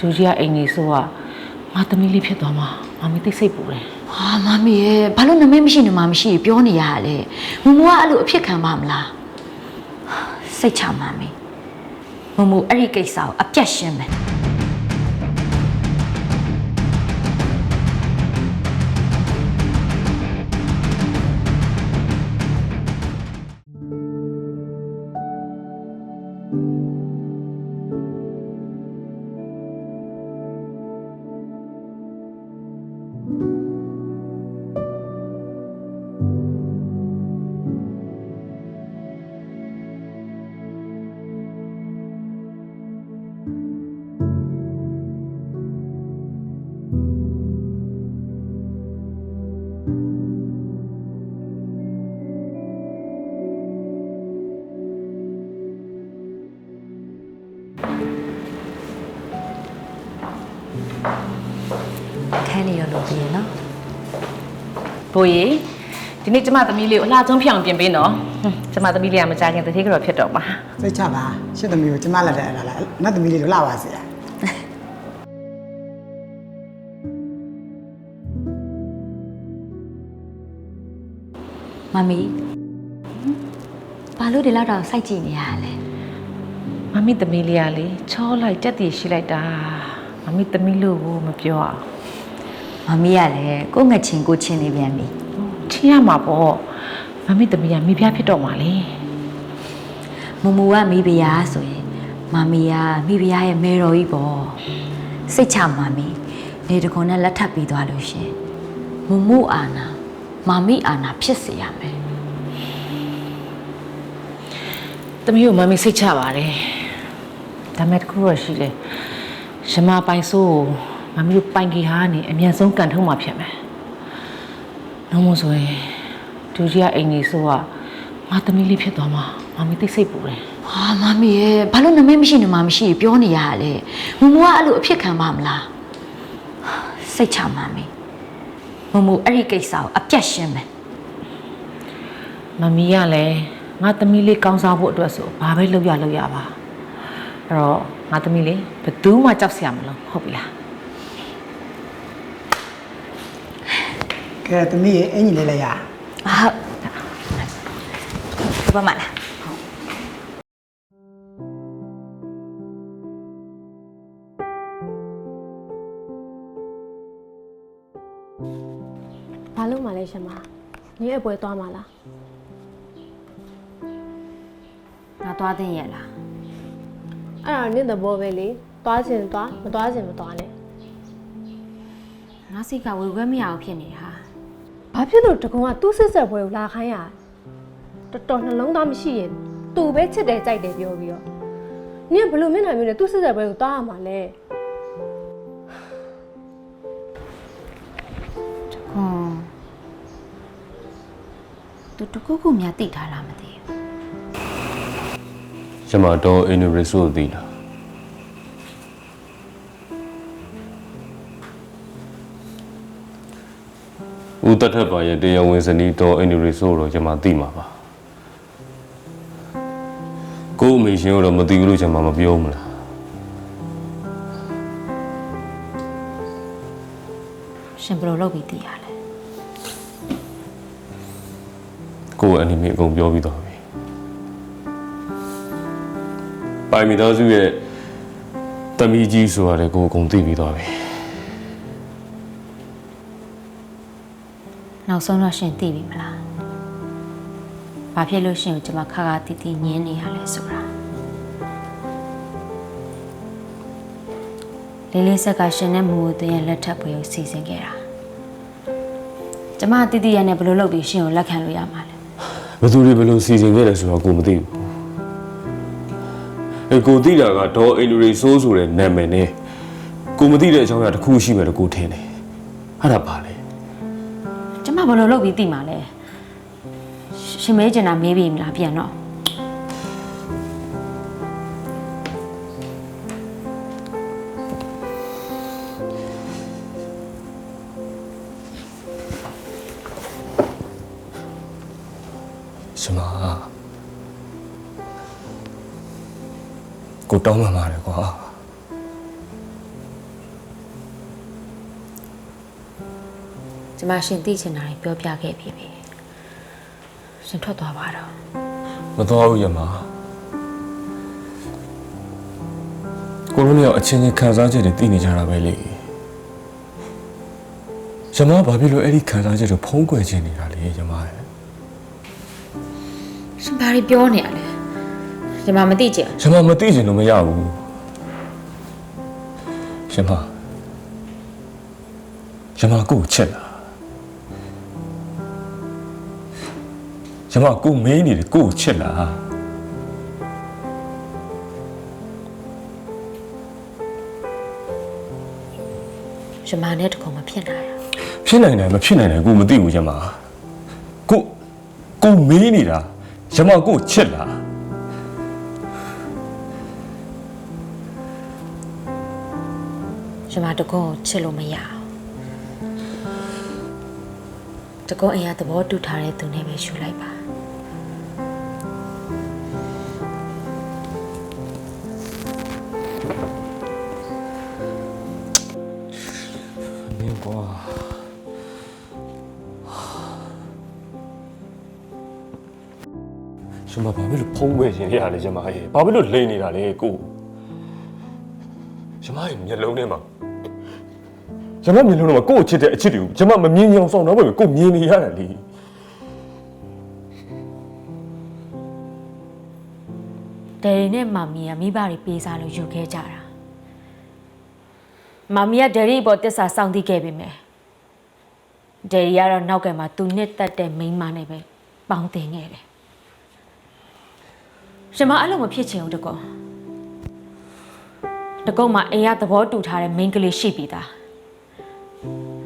ဒူကြီးကအိမ်ကြီးဆိုကငါသမီးလေးဖြစ်သွားမှာမမီသိစိတ်ပူတယ်ဟာမမီရဲ့ဘာလို့နမည်မရှိနေမှမရှိပြောနေရတာလဲမမကအဲ့လိုအဖြစ်ခံပါမလားစိတ်ချမမီမမအဲ့ဒီကိစ္စကိုအပြတ်ရှင်းမယ် ခန်းနေရလို့ပြင်နော်ဘိုးကြီးဒီနေ့ကျမသမီးလေးကိုအလားဆုံးဖြစ်အောင်ပြင်ပေးနော်ဟွန်းကျမသမီးလေးကမကြခင်တတိကတော့ဖြစ်တော့မှာစိတ်ချပါရှစ်သမီးကိုကျမလက်ထက်အပ်လာလားနတ်သမီးလေးကိုလှပါစေရမမီဘာလို့ဒီလောက်တော့စိုက်ကြည့်နေရတာလဲမမီသမီးလေးကလေချောလိုက်ကြက်တည်ရှိလိုက်တာမမီသမီးလို့ကိုမပြောအောင် မမီကလည်းကိုယ့်ငချင်းကိုချင်းနေပြန်ပြီချင်ရမှာပေါ့မမီသမီးကမိဖုရားဖြစ်တော့မှာလေမမူကမိဖုရားဆိုရင်မမီကမိဖုရားရဲ့မေတော်ကြီးပေါ့စိတ်ချမမီနေတခွန်နဲ့လက်ထပ်ပြီးသွားလို့ရှင်မမူအာနာမမီအာနာဖြစ်စေရမယ်သမီးကိုမမီစိတ်ချပါတယ်ဒါမဲ့တစ်ခုတော့ရှိတယ်ရမပိုင်ဆိုးကို မမီတို့ပိုင်ကြီးဟာနေအမြန်ဆုံးကန်ထုံးမှာဖြစ်မယ်နှုံးမဆိုရင်ဒူကြီးကအိမ်ကြီးဆိုကငါသမီးလေးဖြစ်သွားမှာမမီသိစိတ်ပူတယ်ဟာမမီရဲ့ဘာလို့နမည်မရှိနေမှမရှိပြောနေရတာလဲမမူကအဲ့လိုအဖြစ်ခံပါမလားစိတ်ချမမီမမူအဲ့ဒီကိစ္စကိုအပြတ်ရှင်းမယ်မမီကလည်းငါသမီးလေးကောင်းစားဖို့အတွက်ဆိုဘာပဲလုပ်ရလုပ်ရပါအဲ့တော့ငါသမီးလေးဘယ်သူမှကြောက်စရာမလိုဟုတ်ပြီလား ကဲသမီးရဲ့အင်ကြီးလေးလည်းရဟုတ်ဘာမှလားဘာလို့မှလဲရှင်မညီအပွဲသွားမှာလားငါသွားတဲ့ရဲ့လားအဲ့ဒါနင့်သဘောပဲလေသွားချင်သွားမသွားချင်မသွားနဲ့ငါစိတ်ကဝေဝဲမရအောင်ဖြစ်နေဟာ ဘာဖြစ်လို့တကုံကသူ့စစ်ဆက်ပွဲကိုလာခိုင်းရတော်တော်နှလုံးသားမရှိရင်သူပဲချစ်တယ်ကြိုက်တယ်ပြောပြီးတော့နင့်ဘယ်လိုမျက်နှာမျိုးနဲ့သူ့စစ်ဆက်ပွဲကိုသွားရမှာလဲဟွန်းသူတခုခုများတိထားလားမသိဘူးကျမတော့အင်ရီဆိုသိလား ဦးတတ်ထက်ပါရဲ့တရားဝင်ဇနီးတော့အင်ရီဆိုတော့ကျမသိမှာပါကို့အမေရှင်ကတော့မသိဘူးလို့ကျမမပြောဘူးမလားရှင်ဘယ်လိုလုပ်ပြီးသိရလဲကို့အန်နီမေအကုန်ပြောပြီးသွားပြီပိုင်မီသားစုရဲ့တမီးကြီးဆိုရတယ်ကို့အကုန်သိပြီးသွားပြီ နောက်ဆုံးတော့ရှင်သိပြီမလားဘာဖြစ်လို့ရှင်ကိုကျွန်မခါခါတီတီညင်းနေရလဲဆိုတာလေးလေးဆက်ကရှင်နဲ့မူမူသွင်းရဲ့လက်ထပ်ပွဲကိုစီစဉ်ခဲ့တာကျွန်မတီတီရနဲ့ဘယ်လိုလုပ်ပြီးရှင်ကိုလက်ခံလို့ရမှာလဲဘယ်သူတွေဘယ်လိုစီစဉ်ခဲ့လဲဆိုတော့ကိုမသိဘူးအဲကိုသိတာကဒေါ်အင်ရီဆိုးဆိုတဲ့နာမည်နဲ့ကိုမသိတဲ့အကြောင်းအရာတစ်ခုရှိမယ်လို့ကိုထင်တယ်အဲ့ဒါပါလေကျမ ဘယ်လိုလုပ်ပြီးသိမှာလဲရှင်မဲကျင်တာမေးပြီမလားပြန်တော့ရှမကိုတောင်းမှမှာလေကွာ ကျမရှင်သိချင်တာတွေပြောပြခဲ့ပြီပြီရှင်ထွက်သွားပါတော့မတော်ဘူးယမကိုလိုနေရောက်အချင်းချင်းခံစားချက်တွေသိနေကြတာပဲလေယမဘာဖြစ်လို့အဲ့ဒီခံစားချက်တွေဖုံးကွယ်ခြင်းနေတာလဲယမရဲ့ရှင်ဘာတွေပြောနေရလဲကျမမသိချင်ယမမသိချင်လို့မရဘူးယမယမကိုကိုချက်လား ယမကိုမင်းနေတယ်ကိုကိုချက်လားရှမနဲ့တခုံမဖြစ်နိုင်ဘူးဖြစ်နိုင်တယ်မဖြစ်နိုင်တယ်ကိုမသိဘူးယမကိုကိုမင်းနေတာယမကိုချက်လားရှမတကုံကိုချစ်လို့မရအောင်တကုံအရာသဘောတူထားတဲ့သူနဲ့ပဲရှူလိုက်ပါ ရှင်မဘာဖြစ်လို့ဖုံးကွယ်ခြင်းရလဲရှင်မရဲ့ဘာဖြစ်လို့လိန်နေတာလဲကိုရှင်မရဲ့မျက်လုံးထဲမှာရှင်မမျက်လုံးထဲမှာကို့ကိုချစ်တဲ့အချစ်တွေကိုရှင်မမမြင်အောင်ဆောင်တော့ပဲကို့မြင်နေရတယ်လေဒယ်ရီနဲ့မမီကမိဘတွေပေးစားလို့ယူခဲ့ကြတာမမီကဒယ်ရီပေါ်တစ္ဆာစောင့်သိခဲ့ပြီမယ်ဒယ်ရီကတော့နောက်ကမှသူနှစ်သက်တဲ့မိန်းမနဲ့ပဲပေါင်းတင်ခဲ့တယ် ရှမအဲ့လိုမဖြစ်ချင်ဘူးတကောတကောမှအိမ်ကသဘောတူထားတဲ့မိန်းကလေးရှိပြီသား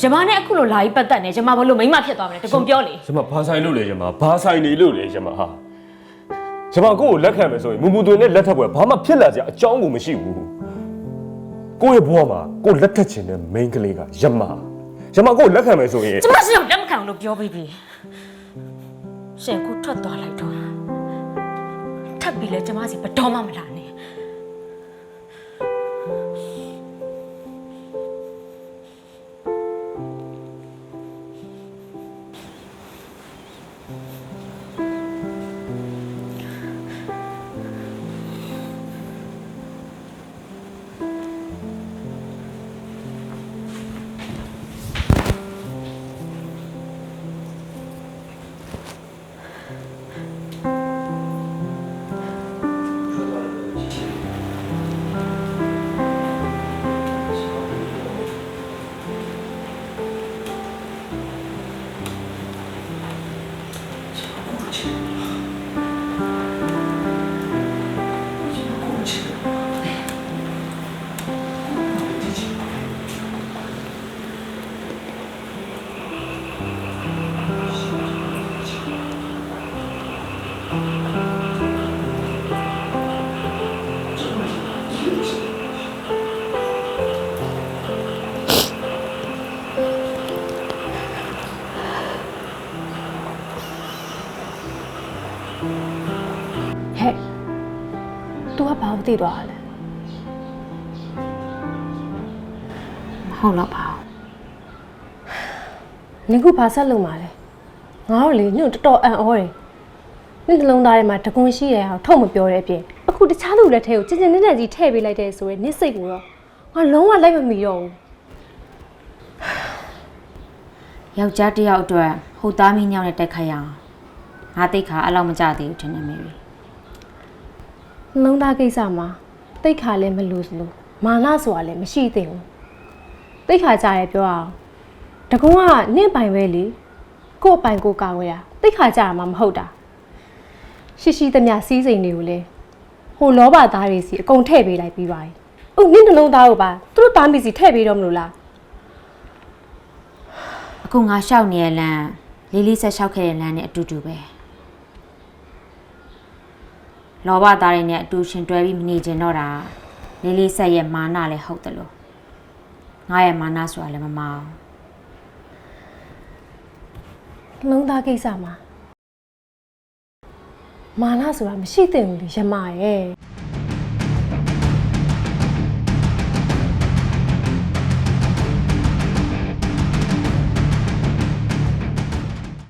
ရှမနဲ့အခုလိုလာပြီးပတ်သက်နေရှမဘာလို့မိန်းမဖြစ်သွားမလဲတကောပြောလေရှင်မဘာဆိုင်လို့လဲရှင်မဘာဆိုင်နေလို့လဲရှင်မဟာရှင်မကို့ကိုလက်ခံမယ်ဆိုရင်မူမူသွင်းနဲ့လက်ထပ်ပွဲဘာမှဖြစ်လာစရာအကြောင်းကိုမရှိဘူးကိုယ့်ရဲ့ဘဝမှာကို့လက်ထပ်ခြင်းတဲ့ main ကလေးကယမယမကို့လက်ခံမယ်ဆိုရင် ကျမရှင်ကိုလက်မခံဘူးလို့ပြောပြီးပြီရှင်ခုထွက်သွားလိုက်တော့ ထပ်ပြီးလဲကျမစီဘတော်မှမလာနဲ့ तू ကဘာလို့တည်သွားတာလဲမဟုတ်တော့ပါနင်ခုဘာဆက်လုပ်မှာလဲငါတို့လေညွန့်တော်တော်အံ့ဩတယ်နင်နှလုံးသားထဲမှာတကွန်ရှိတဲ့ဟာကိုထုတ်မပြောတဲ့အပြင်အခုတခြားလူလက်ထဲကိုချင်းချင်းနဲ့နဲ့ကြီးထည့်ပေးလိုက်တဲ့ဆိုရဲနစ်စိတ်ကိုတော့ငါလုံးဝလိုက်မမီတော့ဘူးယောက်ျားတစ်ယောက်အတွက်ဟိုသားမင်းညောင်းနဲ့တက်ခတ်ရအောင်ငါတိတ်ခါအဲ့လောက်မကြသေးဘူးထင်တယ်မေရီ နှလုံးသားကိစ္စမှာတိတ်ခါလည်းမလို့စလို့မာနဆိုတာလည်းမရှိသင့်ဘူးတိတ်ခါကြရဲပြောအောင်တကွန်ကနင့်ပိုင်ပဲလေကို့ပိုင်ကို့ကာဝဲတာတိတ်ခါကြရမှာမဟုတ်တာရှိရှိသမျှစီးစိမ်တွေကိုလေဟိုလောဘသားတွေစီအကုန်ထည့်ပေးလိုက်ပြီးပါပြီ။ဟုတ်နင့်နှလုံးသားကိုပါသူတို့သားမီစီထည့်ပေးတော့မလို့လားအခုငါရှောက်နေတဲ့လမ်းလေးလေးဆက်ရှောက်ခဲ့တဲ့လမ်းနဲ့အတူတူပဲ လောဘသားတွေနဲ့အတူရှင်တွဲပြီးမနေကြတော့တာလေးလေးဆက်ရဲ့မာနလည်းဟုတ်တယ်လို့ငါရဲ့မာနဆိုတာလည်းမမအောင်။နှလုံးသားကိစ္စမှာမာနဆိုတာမရှိသင့်ဘူးလေရမရဲ့။